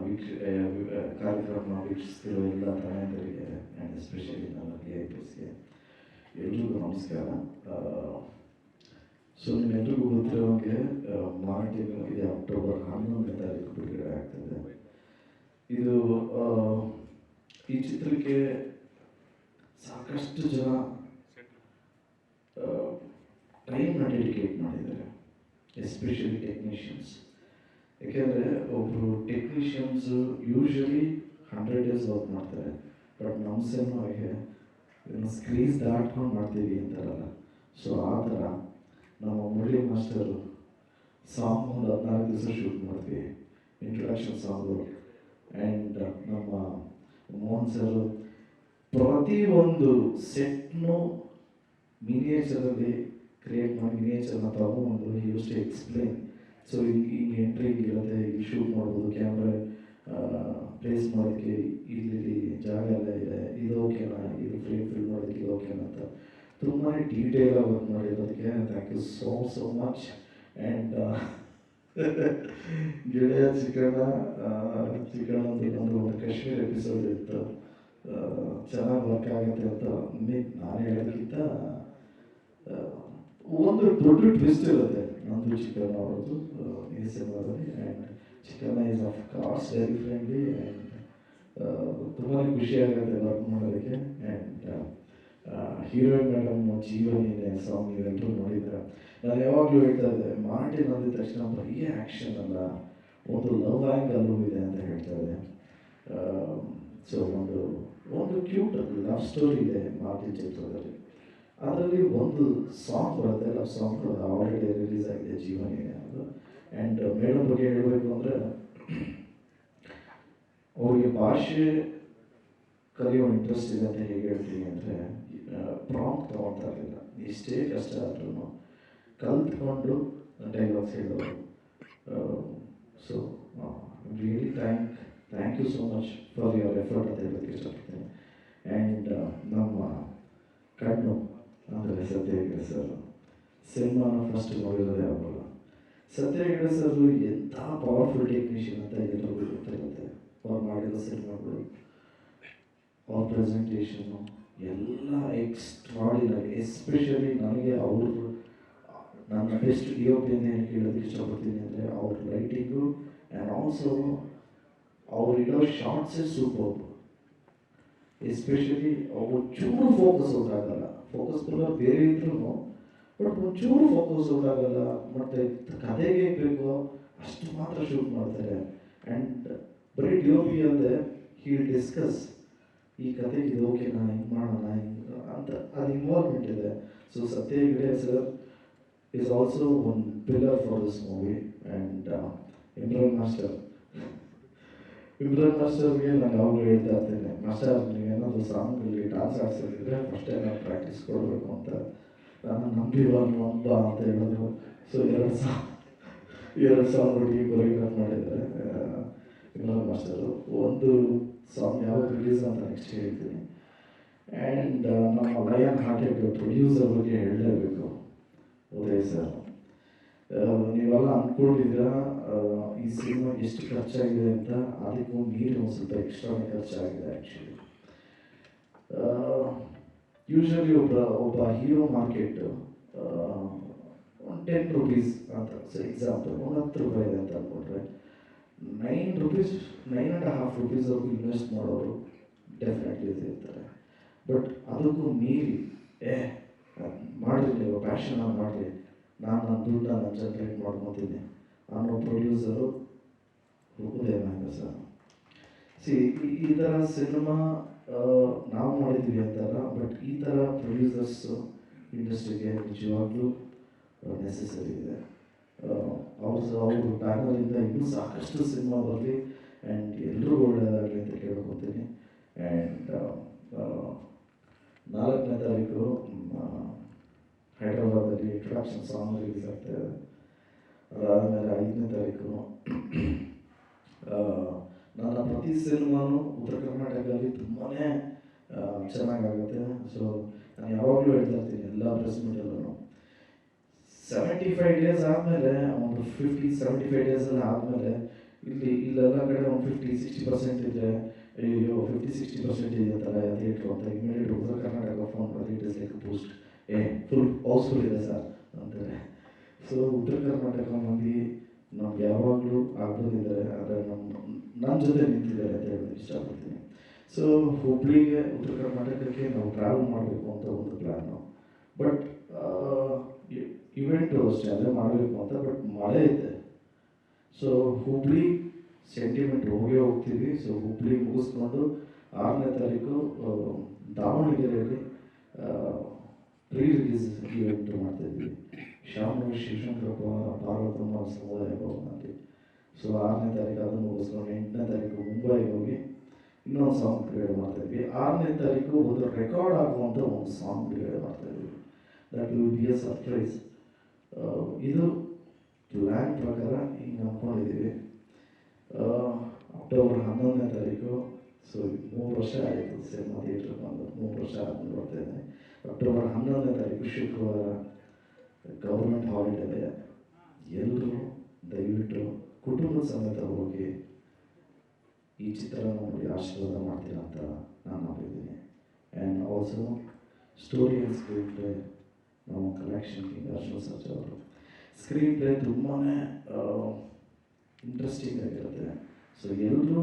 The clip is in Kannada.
ವೀಕ್ಷ ಕಾರ್ಯಕ್ರಮ ವೀಕ್ಷಿಸ್ತಿರೋ ಎಲ್ಲ ತಾಯಂದರಿಗೆ ಆ್ಯಂಡ್ ಎಸ್ಪೆಷಲಿ ನನ್ನ ಕೆ ಐ ಪಿಸ್ಗೆ ಎಲ್ರಿಗೂ ನಮಸ್ಕಾರ ಸೊ ನಿಮ್ಮೆಲ್ರಿಗೂ ಗೊತ್ತಿರೋಂಗೆ ಮಾರ್ಟಿನ್ ಇದೆ ಅಕ್ಟೋಬರ್ ಹನ್ನೊಂದನೇ ತಾರೀಕು ಬಿಡುಗಡೆ ಆಗ್ತದೆ. ಇದು ಈ ಚಿತ್ರಕ್ಕೆ ಸಾಕಷ್ಟು ಜನ ಟೈಮ್ನ ಡೆಡಿಕೇಟ್ ಮಾಡಿದ್ದಾರೆ ಎಸ್ಪೆಷಲಿ ಟೆಕ್ನಿಷಿಯನ್ಸ್ ಯಾಕೆಂದರೆ ಒಬ್ಬರು technicians usually hundred days work ಮಾಡ್ತಾರೆ. ಬಟ್ ನಮ್ಮ ಸಿನಿಮಾ ಹಾಗೆ ಇದನ್ನು ಸ್ಕ್ರೀನ್ಸ್ ದಾಟ್ಕೊಂಡು ಮಾಡ್ತೀವಿ ಅಂತಾರಲ್ಲ. ಸೊ ಆ ಥರ ನಮ್ಮ ಮುರಳಿ ಮಾಸ್ಟರು ಸಾಂಗ್ ಒಂದು ಹದಿನಾಲ್ಕು ದಿವಸ ಶೂಟ್ ಮಾಡ್ತೀವಿ. ಇಂಟ್ರೊಡಕ್ಷನ್ ಸಾಂಗು ಆ್ಯಂಡ್ ನಮ್ಮ ಮೋಹನ್ ಸರ್ ಪ್ರತಿಯೊಂದು ಸೆಟ್ನು ಮಿನಿಯೇಚರಲ್ಲಿ ಕ್ರಿಯೇಟ್ ಮಾಡಿ ಮಿನಿಯೇಚರ್ನ ತಗೊಂಡು ಯೂಸ್ ಟು ಎಕ್ಸ್ಪ್ಲೇನ್ ಸೊ ಹಿಂಗೆ ಹಿಂಗೆ ಎಂಟ್ರಿ ಇರುತ್ತೆ ಇಲ್ಲಿ ಶೂಟ್ ಮಾಡ್ಬೋದು ಕ್ಯಾಮ್ರಾ ಪ್ಲೇಸ್ ಮಾಡೋಕ್ಕೆ ಇಲ್ಲಿ ಜಾಗ ಎಲ್ಲ ಇದೆ, ಇದು ಓಕೆನಾ ಇದು ಫ್ರೇಮ್ ಫಿಲ್ ಮಾಡೋದಕ್ಕೆ ಇದು ಓಕೆನಾ ಅಂತ ತುಂಬಾ ಡೀಟೇಲ್ ಆಗಿ work ಮಾಡಿರೋದಕ್ಕೆ thank you so so much and ಗೆಳೆಯ ಚಿಕಣ ಚಿಕಣ ಒಂದು ಒಂದು ಕಾಶ್ಮೀರ್ ಎಪಿಸೋಡ್ ಇತ್ತು. ಚೆನ್ನಾಗಿ ವರ್ಕ್ ಆಗುತ್ತೆ ಅಂತ ನಾನು ಹೇಳೋದಕ್ಕಿಂತ ಒಂದು ದೊಡ್ಡ ಟ್ವಿಸ್ಟ್ ಇರುತ್ತೆ ನಂದು ಚಿಕ್ಕಣ್ಣ ಅವರದ್ದು ಈ ಸಿನಿಮಾದಲ್ಲಿ and chicken is of cost very friendly and ತುಂಬಾ ಖುಷಿ ಆಗುತ್ತೆ ವರ್ಕ್ ಮಾಡೋದಕ್ಕೆ ಆ್ಯಂಡ್ ಹೀರೋಯಿನ್ ಮೇಡಮ್ ಜೀವನಿದೆ ಸಾಂಗ್ ನೀವೆಲ್ಲರೂ ನೋಡಿದ್ರೆ ನಾನು ಯಾವಾಗಲೂ ಹೇಳ್ತಾ ಇದ್ದೆ, ಮಾರ್ಟಿನ್ ಅಂದಿದ ತಕ್ಷಣ ಬರೀ ಆ್ಯಕ್ಷನ್ ಅಲ್ಲ ಒಂದು ಲವ್ ಆ್ಯಂಗಲ್ಲೂ ಇದೆ ಅಂತ ಹೇಳ್ತಾ ಇದ್ದೆ. ಸೊ ಒಂದು ಒಂದು ಕ್ಯೂಟ್ ಲವ್ ಸ್ಟೋರಿ ಇದೆ ಮಾರ್ಟಿನ್ ಚಿತ್ರದಲ್ಲಿ. ಅದರಲ್ಲಿ ಒಂದು ಸಾಂಗ್ ಬರುತ್ತೆ ಲವ್ ಸಾಂಗ್ ಆಲ್ರೆಡಿ ರಿಲೀಸ್ ಆಗಿದೆ ಜೀವನಿಗೆ ಅದು. ಆ್ಯಂಡ್ ಮೇಡಮ್ ಬಗ್ಗೆ ಹೇಳಬೇಕು ಅಂದರೆ, ಅವರಿಗೆ ಭಾಷೆ ಕಲಿಯೋ ಇಂಟ್ರೆಸ್ಟ್ ಇದೆ ಅಂತ ಹೇಗೆ ಹೇಳ್ತೀನಿ ಅಂದರೆ ಪ್ರಾಂಪ್ ತೊಗೊಳ್ತಾ ಇರಲಿಲ್ಲ. ಎಷ್ಟೇ ಕಷ್ಟ ಆದ್ರೂ ಕಲ್ತ್ಕೊಂಡು ಡೈಲಾಗ್ಸ್ ಹೇಳೋರು. So really thank thank you so much for your effort ಅಂತ ಹೇಳೋಕ್ಕೆ ಇಷ್ಟಪಡ್ತೀನಿ. ಆ್ಯಂಡ್ ನಮ್ಮ ಕಣ್ಣು, ಅಂದರೆ ಸತ್ಯ ಸರ್, ಸಿನಿಮಾನ ಫಸ್ಟ್ ನೋಡಿರೋದೇ ಅವಾಗ ಸತ್ಯ ಹೆಗ್ಡೆ ಸರ್ ಎಂಥ ಪವರ್ಫುಲ್ ಟೆಕ್ನಿಷಿಯನ್ ಅಂತ ಎಲ್ಲರಿಗೂ ಗೊತ್ತಿರುತ್ತೆ ಅವ್ರು ಮಾಡಿರೋ ಸಿನಿಮಾಗಳು, ಅವ್ರ ಪ್ರೆಸೆಂಟೇಷನು ಎಲ್ಲ ಎಕ್ಸ್ಟ್ರಾಡಿನರಿ ಎಸ್ಪೆಷಲಿ ನನಗೆ ಅವರು, ನನ್ನ ಬೆಸ್ಟ್ ಡಿ ಒ ಪಿಯನ್ನು ಏನು ಕೇಳೋದಕ್ಕೆ ಇಷ್ಟಪಡ್ತೀನಿ ಅಂದರೆ ಅವ್ರ ರೈಟಿಂಗು ಆ್ಯಂಡ್ ಆಲ್ಸೋ ಅವರಿಡೋ ಶಾರ್ಟ್ಸೇ ಸೂಪರ್ ಎಸ್ಪೆಷಲಿ ಅವರು ಚೂರು ಫೋಕಸ್ ಆಗಲ್ಲ ಫೋಕಸ್ ಕೂಡ ಬೇರೆ ಇದ್ರೂ ಬಟ್ ಒಂಚೂರು ಫೋಕಸ್ ಆಗಲ್ಲ ಮತ್ತು ಕಥೆಗೆ ಬೇಕೋ ಅಷ್ಟು ಮಾತ್ರ ಶೂಟ್ ಮಾಡ್ತಾರೆ. ಆ್ಯಂಡ್ ಬರೀ ಡಿ ಒ ಪಿ ಅಲ್ಲದೆ ಹೀಲ್ ಡಿಸ್ಕಸ್ ಈ ಕಥೆಗೆ ಇದು ಓಕೆನಾ ಹಿಂಗೆ ಮಾಡೋಣ, ಹಿಂಗೆ ಅಂತ ಅದು ಇನ್ವಾಲ್ವ್ಮೆಂಟ್ ಇದೆ. So Satya Hegde sir is also one pillar for this movie and Imran master Imran ಮಾಸ್ಟರ್ಗೆ ನಾನು ಯಾವಾಗಲೂ ಹೇಳ್ತಾ ಇರ್ತೇನೆ. ಮಾಸ್ಟರ್ ನೀವೇನಾದರೂ ಸಾಂಗಲ್ಲಿ ಡಾನ್ಸ್ ಆಡ್ಸಿದ್ರೆ ಫಸ್ಟೇ ನಾವು ಪ್ರಾಕ್ಟೀಸ್ ಕೊಡಬೇಕು ಅಂತ. ನಾನು ನಂಬಿರುವ ನಂಬ ಅಂತ ಹೇಳಿದ್ರು ಸೊ ಎರಡು ಸಾ, ಎರಡು ಸಾವಿರ ಒಟ್ಟಿಗೆ ಕೊರಿಯೋಗ್ರಾಫ್ ಮಾಡಿದ್ದಾರೆ ಇನ್ನೊಂದು ಮಾಸ್ಟರು. ಒಂದು ಸಾಂಗ್ ಯಾವಾಗ ರಿಲೀಸ್ ಅಂತ ನೆಕ್ಸ್ಟ್ ಹೇಳ್ತೀನಿ. ಆ್ಯಂಡ್ ನಮ್ಮ ಲಯನ್ ಹಾರ್ಟೆಡ್ ಪ್ರೊಡ್ಯೂಸರ್ ಬಗ್ಗೆ ಹೇಳಲೇಬೇಕು. ಉದಯ್ ಸರ್ ನೀವೆಲ್ಲ ಅಂದ್ಕೊಂಡಿದ್ದೀರಾ ಈ ಸಿನಿಮಾ ಎಷ್ಟು ಖರ್ಚಾಗಿದೆ ಅಂತ? ಅದಕ್ಕೂ ನೀರು ಒಂದು ಸ್ವಲ್ಪ ಎಕ್ಸ್ಟ್ರಾ ಖರ್ಚಾಗಿದೆ ಆ್ಯಕ್ಚುಲಿ ಯೂಶಲಿ ಒಬ್ಬ ಒಬ್ಬ ಹೀರೋ ಮಾರ್ಕೆಟ್ ಒಂದು ಟೆನ್ ರುಪೀಸ್ ಅಂತ ಎಕ್ಸಾಂಪಲ್ ಒಂದು ಹತ್ತು ರೂಪಾಯಿ ಇದೆ ಅಂತ ಅಂದ್ಕೊಂಡ್ರೆ nine rupees nine and half ರುಪೀಸ್ವರೆಗೂ invest ಮಾಡೋರು ಡೆಫಿನೆಟ್ಲಿ ಇರ್ತಾರೆ. ಬಟ್ ಅದಕ್ಕೂ ಮೀರಿ, ಏ ಮಾಡಿರಿ ನೀವು ಪ್ಯಾಷನ್ ಮಾಡಿರಿ ನಾನು ನನ್ನ ದುಡ್ಡನ್ನ ನಾನು ಜನ್ರೇಟ್ ಮಾಡ್ಕೊತೀನಿ. ಅನ್ನೋ producer Udaya Mahendra sir. See ಈ ಥರ ಸಿನಿಮಾ ನಾವು ಮಾಡಿದ್ದೀವಿ ಅಂತಾರ ಬಟ್ ಈ ಥರ ಪ್ರೊಡ್ಯೂಸರ್ಸ್ ಇಂಡಸ್ಟ್ರಿಗೆ ನಿಜವಾಗ್ಲೂ ನೆಸೆಸರಿ ಇದೆ. ಅವ್ರ ಅವರು ಬ್ಯಾನರಿಂದ ಇನ್ನೂ ಸಾಕಷ್ಟು ಸಿನಿಮಾ ಬರಲಿ ಆ್ಯಂಡ್ ಎಲ್ಲರೂ ಒಳ್ಳೆಯದಾಗಲಿ ಅಂತ ಕೇಳ್ಕೊತೀನಿ ಆ್ಯಂಡ್ ನಾಲ್ಕನೇ ತಾರೀಕು ಹೈದರಾಬಾದಲ್ಲಿ ಇಂಟ್ರಡಕ್ಷನ್ ಸಾಂಗ್ ರಿಲೀಸ್ ಆಗ್ತಾ ಇದೆ. ಅದಾದಮೇಲೆ ಐದನೇ ತಾರೀಕು ನನ್ನ ಪ್ರತಿ ಸಿನಿಮಾನು ಉತ್ತರ ಕರ್ನಾಟಕದಲ್ಲಿ ತುಂಬಾ ಚೆನ್ನಾಗಾಗುತ್ತೆ. ಸೊ ನಾನು ಯಾವಾಗಲೂ ಹೇಳ್ತಾ ಇರ್ತೀನಿ ಎಲ್ಲ ಪ್ರೆಸ್ ಮೀಟಲ್ಲೂ ಸೆವೆಂಟಿ ಫೈವ್ ಡೇಸ್ ಆದಮೇಲೆ, ಒಂದು ಫಿಫ್ಟಿ ಸೆವೆಂಟಿ ಫೈವ್ ಡೇಸಲ್ಲಿ ಆದಮೇಲೆ, ಇಲ್ಲಿ ಇಲ್ಲೆಲ್ಲ ಕಡೆ ಒಂದು ಫಿಫ್ಟಿ ಸಿಕ್ಸ್ಟಿ ಪರ್ಸೆಂಟ್ ಇದ್ದರೆ ಅಯ್ಯೋ ಫಿಫ್ಟಿ ಸಿಕ್ಸ್ಟಿ ಪರ್ಸೆಂಟ್ ಇದೆ ಥರ ಥಿಯೇಟ್ರು ಅಂತ ಇಮಿಡಿಯೇಟ್ ಉತ್ತರ ಕರ್ನಾಟಕ ಫೋನ್ ಮಾಡಿ it is like boost a full housefull ಇದೆ ಸರ್ ಅಂತಾರೆ. ಸೊ ಉತ್ತರ ಕರ್ನಾಟಕ ಮಂದಿ ನಮ್ಗೆ ಯಾವಾಗಲೂ ಆಗ್ಬೋದಿದ್ದಾರೆ, ಆದರೆ ನಮ್ಮ ನನ್ನ ಜೊತೆ ನಿಂತಿದ್ದಾರೆ ಅಂತ ಹೇಳೋದು ಇಷ್ಟಪಡ್ತೀನಿ. ಸೊ ಹುಬ್ಳಿಗೆ ಉತ್ತರ ಕರ್ನಾಟಕಕ್ಕೆ ನಾವು ಟ್ರಾವೆಲ್ ಮಾಡಬೇಕು ಅಂತ ಒಂದು ಪ್ಲ್ಯಾನು ಬಟ್ ಇವೆಂಟು ಅಷ್ಟೇ ಅಲ್ಲೇ ಮಾಡಬೇಕು ಅಂತ ಬಟ್ ಮಳೆ ಇದೆ. ಸೊ ಹುಬ್ಳಿ ಸೆಂಟಿಮೆಂಟ್ ಹೋಗೇ ಹೋಗ್ತೀವಿ. ಸೊ ಹುಬ್ಳಿ ಮುಗಿಸ್ಕೊಂಡು ಆರನೇ ತಾರೀಕು ದಾವಣಗೆರೆಯಲ್ಲಿ ಪ್ರೀ ರಿಲೀಸ್ ಇವೆಂಟ್ ಮಾಡ್ತಾಯಿದ್ವಿ ಶಾಮನೂರು ಶಿವಶಂಕರಪ್ಪ ಪಾರ್ವತಮ್ಮ ಸಮುದಾಯ ಸೊ ಆರನೇ ತಾರೀಕು ಅದನ್ನು ಮುಗಿಸ್ಕೊಂಡು ಎಂಟನೇ ತಾರೀಕು ಮುಂಬೈಗೆ ಹೋಗಿ ಇನ್ನೊಂದು ಸಾಂಗ್ ಕ್ರಿಯೇಟ್ ಮಾಡ್ತಾಯಿದ್ವಿ ಆರನೇ ತಾರೀಕು ಒಂದು ರೆಕಾರ್ಡ್ ಆಗುವಂಥ ಒಂದು ಸಾಂಗ್ ಬಿಡುಗಡೆ ಮಾಡ್ತಾಯಿದ್ವಿ that will be a surprise ಇದು ಪ್ಲ್ಯಾನ್ ಪ್ರಕಾರ ಹಿಂಗೆ ಅಂದ್ಕೊಂಡಿದ್ದೀವಿ ಅಕ್ಟೋಬರ್ ಹನ್ನೊಂದನೇ ತಾರೀಕು ಸೊ ಮೂರು ವರ್ಷ ಆಯಿತು ಸಿನಿಮಾ ಥಿಯೇಟ್ರ್ ಬಂದು. ಮೂರು ವರ್ಷ ಆದ್ಮೇಲೆ ಇದ್ದೀನಿ ಅಕ್ಟೋಬರ್ ಹನ್ನೊಂದನೇ ತಾರೀಕು ಶುಕ್ರವಾರ ಗೌರ್ಮೆಂಟ್ ಹಾಲಿಡೇ ಎಲ್ಲರೂ ದಯವಿಟ್ಟು ಕುಟುಂಬದ ಸಮೇತ ಹೋಗಿ ಈ ಚಿತ್ರವನ್ನು ನೋಡಿ ಆಶೀರ್ವಾದ ಮಾಡ್ತೀರಾ ಅಂತ ನಾನು ನಂಬಿದ್ದೀನಿ and also story and screenplay ನಮ್ಮ ಕಲೆಕ್ಷನ್ ಕಿಂಗ್ ಅರ್ಜುನ್ ಸರ್ಜ್ ಅವರು. ಸ್ಕ್ರೀನ್ ಪ್ಲೇ ತುಂಬಾ ಇಂಟ್ರೆಸ್ಟಿಂಗ್ ಆಗಿರುತ್ತೆ. ಸೊ ಎಲ್ಲರೂ